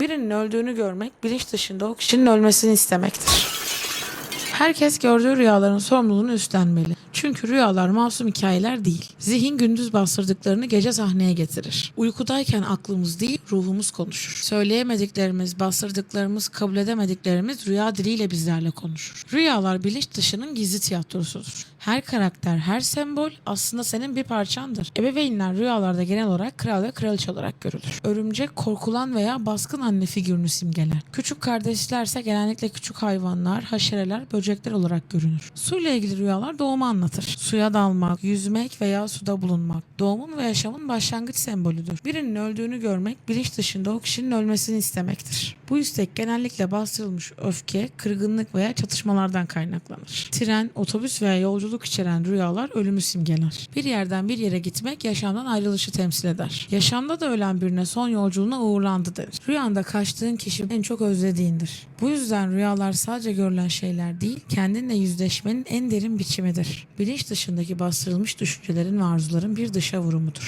Birinin öldüğünü görmek bilinç dışında o kişinin ölmesini istemektir. Herkes gördüğü rüyaların sorumluluğunu üstlenmeli. Çünkü rüyalar masum hikayeler değil. Zihin gündüz bastırdıklarını gece sahneye getirir. Uykudayken aklımız değil, ruhumuz konuşur. Söyleyemediklerimiz, bastırdıklarımız, kabul edemediklerimiz rüya diliyle bizlerle konuşur. Rüyalar bilinç dışının gizli tiyatrosudur. Her karakter, her sembol aslında senin bir parçandır. Ebeveynler rüyalarda genel olarak kral ve kraliçe olarak görülür. Örümcek korkulan veya baskın anne figürünü simgeler. Küçük kardeşlerse genellikle küçük hayvanlar, haşereler, böcekler olarak görünür. Suyla ilgili rüyalar doğumu anlatır. Suya dalmak, yüzmek veya suda bulunmak doğumun ve yaşamın başlangıç sembolüdür. Birinin öldüğünü görmek bilinç dışında o kişinin ölmesini istemektir. Bu istek genellikle bastırılmış öfke, kırgınlık veya çatışmalardan kaynaklanır. Tren, otobüs veya yolculuk içeren rüyalar ölümü simgeler. Bir yerden bir yere gitmek yaşamdan ayrılışı temsil eder. Yaşamda da ölen birine son yolculuğuna uğurlandı denir. Rüyanda kaçtığın kişi en çok özlediğindir. Bu yüzden rüyalar sadece görülen şeyler değil, kendinle yüzleşmenin en derin biçimidir. Bilinç dışındaki bastırılmış düşüncelerin ve arzuların bir dışa vurumudur.